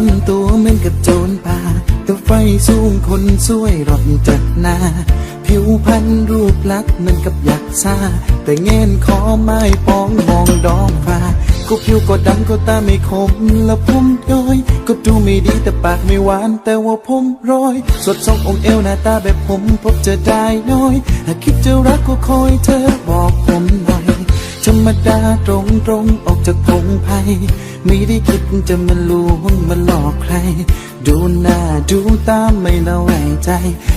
ำทำตัวเหมือนกับโจรป่าแต่ไฟสูงคนสวยรถจัดหน้า ผิวพรรณรูปลักษณ์เหมือนกับยักษ์ซาแต่เงินขอไม้ปองมองดอกฟ้าก็ผิวก็ดำก็ตาไม่คมและผมย้อยก็ดูไม่ดีแต่ปากไม่หวานแต่ว่าผมร้อย สดทรงองค์เอวหน้าตาแบบผมพบเจอได้น้อยหากคิดจะรักก็คอยเธอบอกผมหน่อยธรรมดาตรงตรงๆออกจากพงไพ่ ไม่ได้คิดจะมาลวงมาหลอกใคร ดูหน้าดูตาไม่ละแวงใจ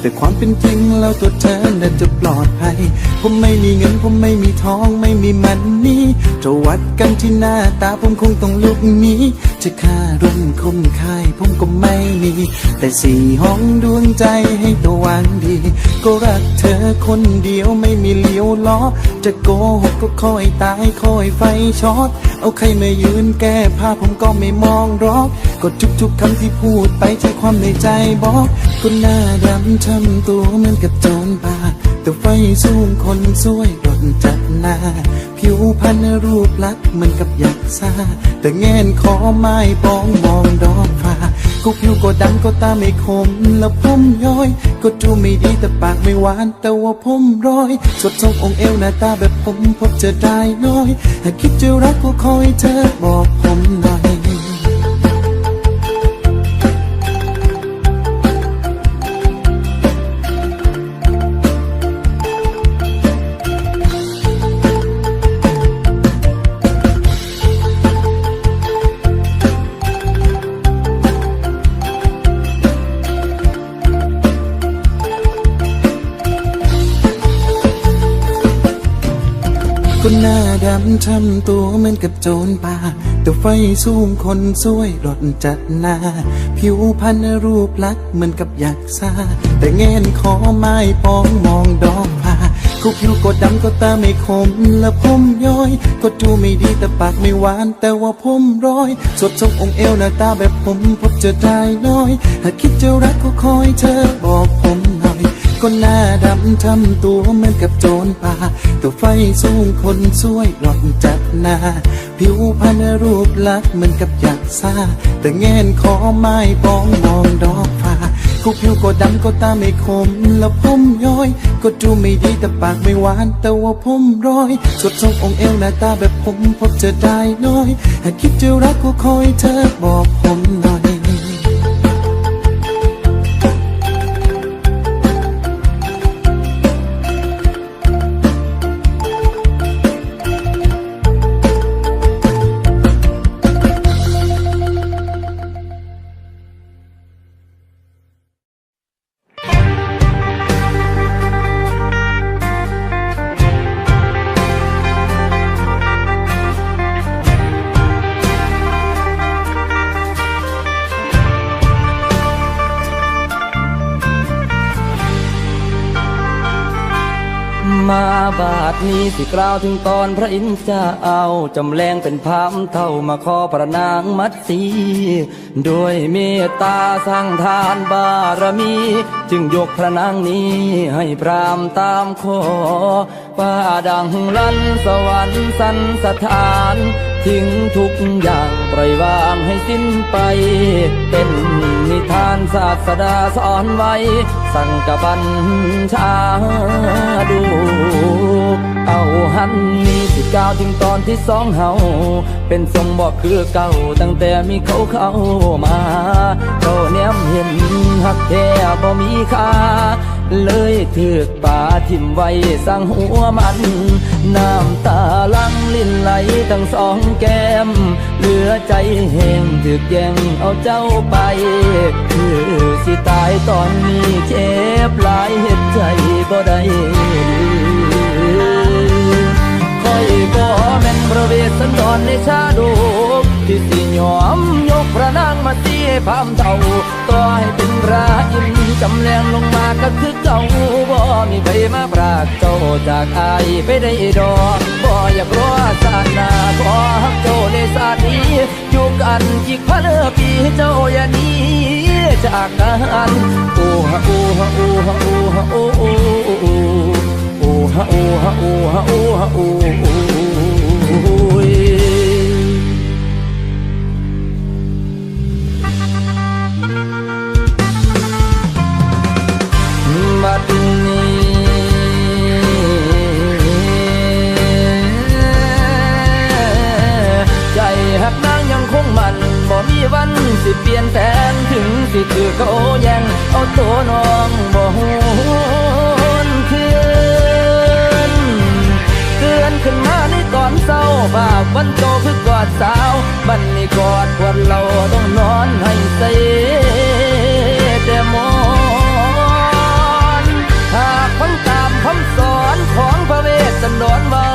แต่ความเป็นจริงแล้วตัวเธอน่าจะปลอดภัย ผมไม่มีเงินผมไม่มีทองไม่มีมันนี่จะวัดกันที่หน้าตาผมคงต้องลุกหนี้จะค่าร่มคมคายผมก็ไม่มี แต่สี่ห้องดวงใจให้ตัววางดี ก็รักเธอคนเดียวไม่มีเลี้ยวล้อ จะโกหกก็คอยตายคอยไฟช็อตเอาใครมายืนแก้ผ้าผมก็ไม่มองรอกก็ทุกๆคำที่พูดไปใช่ความในใจบอกคนหน้าดำทำตัวเหมือนกับโจรป่าแต่ไฟสูงคนสวยโดนจัดหน้า ผิวพรรณรูปลักษณ์เหมือนกับยักษ์ซาแต่แงนขอไม้ปองมองดอกฟ้าก็ผิวก็ดำก็ตาไม่คมแล้วผมย้อย ก็ดูไม่ดีแต่ปากไม่หวานแต่ว่าผมร้อย สดทรงองเอวหน้าตาแบบผมพบเจอได้น้อยหากคิดจะรักก็คอยเธอบอกผมหน่อย หน้าดำทำตัวเหมือนกับโจรป่าแต่ไฟสูงคนสวยรถจัดหน้า ผิวพรรณรูปลักษณ์เหมือนกับยักษ์ซาแต่เงินขอไม้ปองมองดอกผ้าคุกผิวก็ดำก็ตาไม่คมและผมย้อย ก็ดูไม่ดีแต่ปากไม่หวาน แต่ว่าผมร้อย สดทรงองค์เอวหน้าตาแบบผมพบเจอได้น้อย หากคิดจะรักก็คอยเธอบอกผม คนหน้าดำทำตัวเหมือนกับโจรป่า ตัวไฟสูงคนสวยหล่อนจัดหน้า ผิวพรรณรูปลักษณ์เหมือนกับยักษ์ซาแต่เงินขอไม้ปองมองดอกฟ้าคุกผิวก็ดำก็ตาไม่คม แล้วผมย้อย ก็ดูไม่ดีแต่ปากไม่หวานแต่ว่าผมร้อย สดทรงองค์เอวหน้าตาแบบผมพบเจอได้น้อยหากคิดจะรักก็คอยเธอบอกผมน่อ นี้สิกล่าวถึงตอนพระอินทร์จะเอาจำแรงเป็นพามเท่ามาขอพระนางมัดสีด้วยเมตตาสร้างทานบารมี จึงยกพระนางนี้ให้พรามตามขอป้าดังลันสวรรค์สันสถานทิ้งทุกอย่างปล่อยวางให้สิ้นไป เป็นนิทานศาสดาสอนไว้ สั่งกับบัญชาดู เอาหันมีสิก้าวถึงตอนที่สองเฮาเป็นทรงบอกคือเก่าตั้งแต่มีเขาเข้ามาเขาแนมเห็นหักแท้บ่มีค่าเลยถือกป่าทิมไว้สร้างหัวมัน น้ำตาลังลิ้นไหลทั้งสองแก้ม เหลือใจแห้งถือกแย่งเอาเจ้าไป คือสิตายตอนนี้เจ็บหลายเหตุใจบ่ได้ อยบ่แม่นพระเวสสันดรในชาดกที่สิยอมยกพระนางมาตีพามเท่าต่อให้เป็นพระอินจำแรงลงมาก็คือเก่าบ่มีใครมาปรากเจ้าจากอายไปได้ดอกบ่อยากรอศาสนาขอฮักเจ้าในศานี้อยู่กันอีกพันปีเจ้าอย่านี้จากกันโอ้ฮะโอ้ฮะโอ้ฮะโอ้ฮะโอ้โอ้โอ้โอ้โอ้ ฮะโอฮะโอฮะโอฮะโอบัดนี้ใจหักนางยังคงมันบ่มีวันสิเปลี่ยนแปลถึงสิถือเขาแยังเอาตัวน้อง วันโตคือกอดสาว บันนี้กอดปวดเราต้องนอนให้ใส่แต่มอนหากฟังตามคำสอนของพระเวสสันดรเบา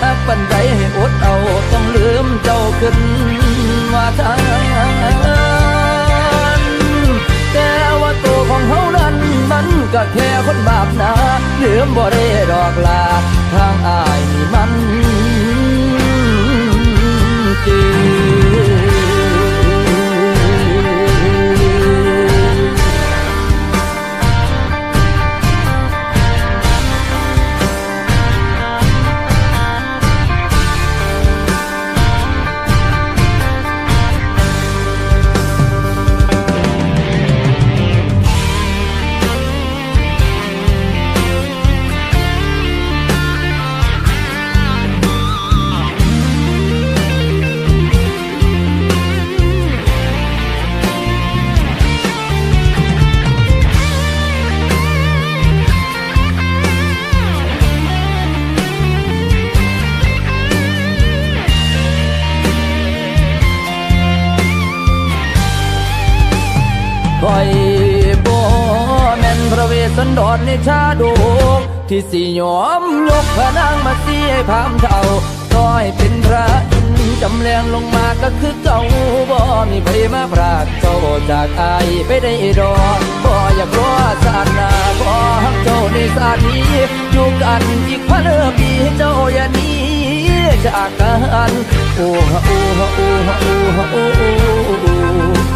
ถ้าปันใดให้อดเอาต้องลืมเจ้าขึ้นว่าทางแต่ว่าตัวของเฮานั้นมันก็แค่คนบาปนาลืมบ่ได้ดอกลาทางอา สันดรในชาดกที่สิยอมยกพระนางมาเสียพามเท่าต้อยเป็นพระอินจำแรงลงมาก็คือเก่าบ่มีใครมาพรากเจ้าจากอายไปได้ดอกบ่อยากรอสาดหน้าบ่ฮักเจ้าในสาดนี้อยู่กันอีกพันปีเจ้าอย่านี้จากกันโอ้ฮะโอ้ฮะโอ้ฮะโอ้ฮะโอ้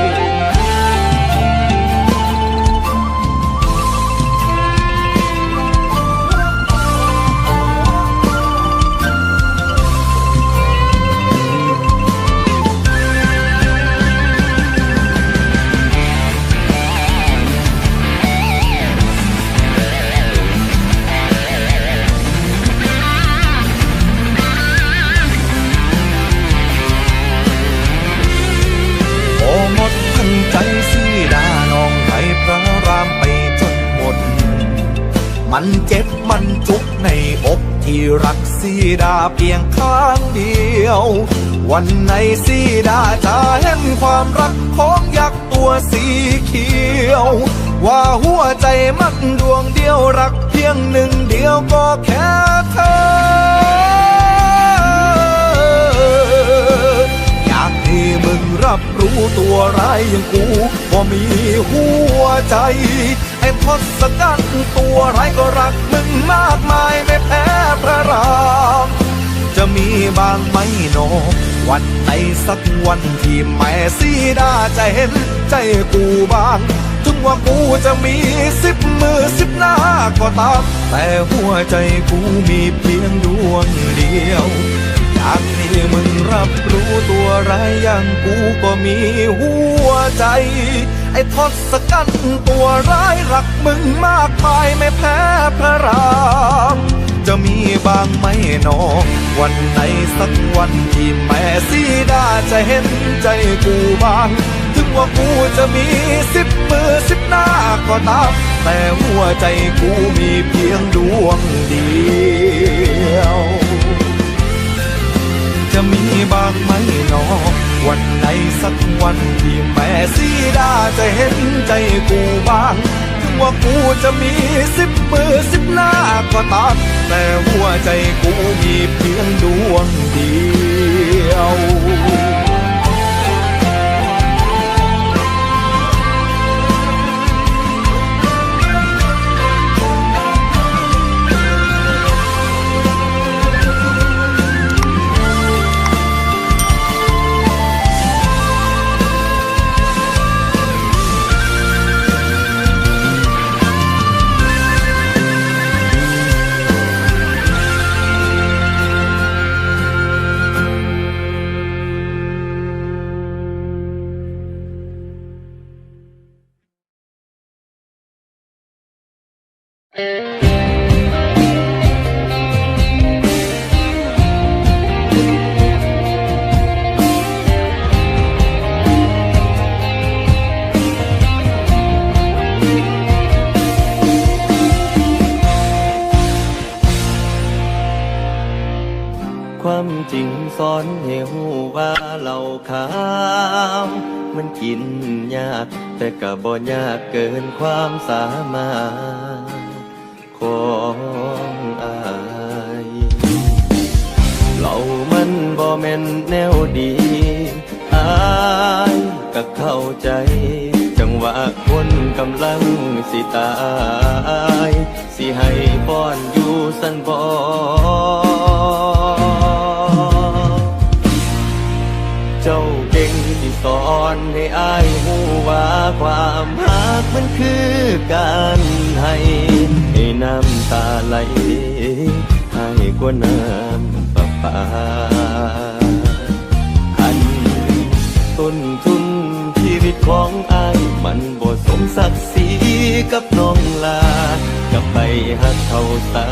วันไหนสีดาจะเห็นความรักของยักษ์ตัวสีเขียว ว่าหัวใจมันดวงเดียวรักเพียงหนึ่งเดียวก็แค่เธอ อยากให้มึงรับรู้ตัวร้ายอย่างกูว่ามีหัวใจ ไอ้ทศกัณฐ์ตัวร้ายก็รักมึงมากมายไม่แพ้พระราม จะมีบางไหมโน วันไหนสักวันที่แม่สีดาจะเห็นใจกูบ้างถึงว่ากูจะมีสิบมือสิบหน้าก็ตาม แต่หัวใจกูมีเพียงดวงเดียวอยากให้มึงรับรู้ตัวร้ายอย่างกูก็มีหัวใจ ไอ้ทศกัณฐ์ตัวร้ายรักมึงมากมายไม่แพ้พระราม จะมีบางไหมหนอวันไหนสักวันที่แม่สีดาจะเห็นใจกูบ้าง ถึงว่ากูจะมีสิบมือสิบหน้าก็ตาม แต่หัวใจกูมีเพียงดวงเดียว จะมีบางไหมหนอวันไหนสักวันที่แม่สีดาจะเห็นใจกูบ้าง ถึงว่ากูจะมีสิบมือสิบ ก็ตามแต่หัวใจกูมีเพียงดวงเดียว ความจริงสอนให้หูว่าเราขามมันกินยาก แต่ก็บ่ยากเกินความสามารถ ของอายเรามันบ่แม่นแนวดีอายก็เข้าใจ จังหวะคนกำลังสิตาย สิให้ป้อนอยู่สันบอเจ้าเก่งที่สอนให้อายหูว่าความ รักมันคือการให้ให้น้ำตาไหลให้กว่าน้ำประปาอันต้นทุนชีวิตของอายมันบ่สมศักดิ์ศรีกับน้องลากับไปหักเขาตา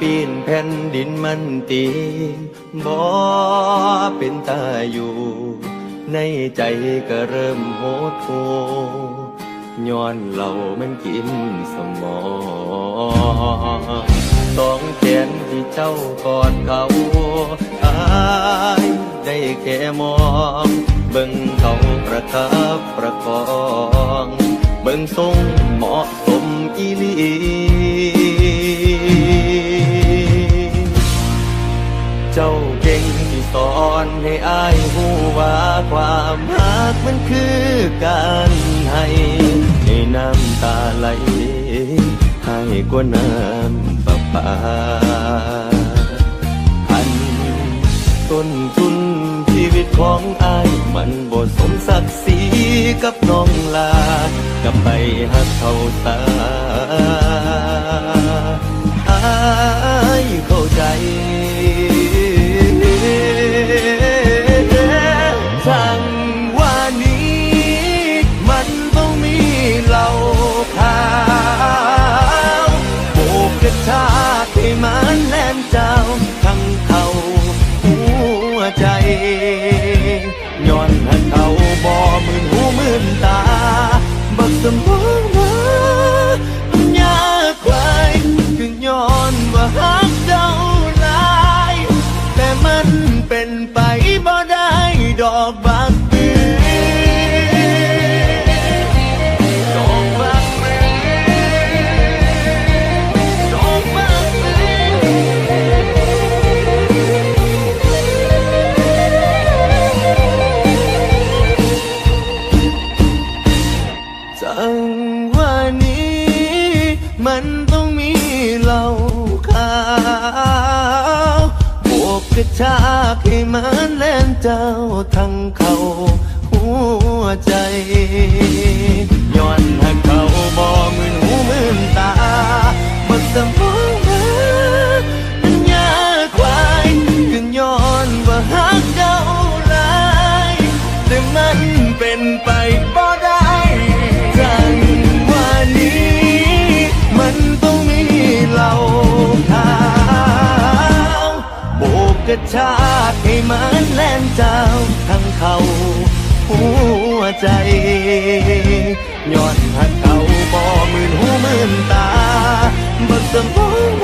ปีนแผ่นดินมันตีบ่เป็นตาอยู่ ในใจก็เริ่มโหดโหย้อนเรามันกินสมองสองแขนที่เจ้ากอดเขาอายได้แค่มอง เบิ่งเขาประคับประคอง เบิ่งทรงเหมาะสมอีลี เจ้าเก่งที่สอนให้อายหูว่าความรักมันคือการให้ให้น้ำตาไหลให้กว่าน้ำประปาอันต้นทุนชีวิตของอายมันบ่สมศักดิ์ศรีกับน้องลากับไปหักเขาตาอายเข้าใจ มันต้องมีเหล่าขาวบวกกระชากให้มันแล่นเจ้าทั้งเขาหัวใจย้อนหักเขาบ่มือนหูมือนตาบัดสมอง ระชากให้มันแล่นเจ้าทั้งเขาหัวใจย้อนหันเขาบ่มืนหูมืนตาบักสมอง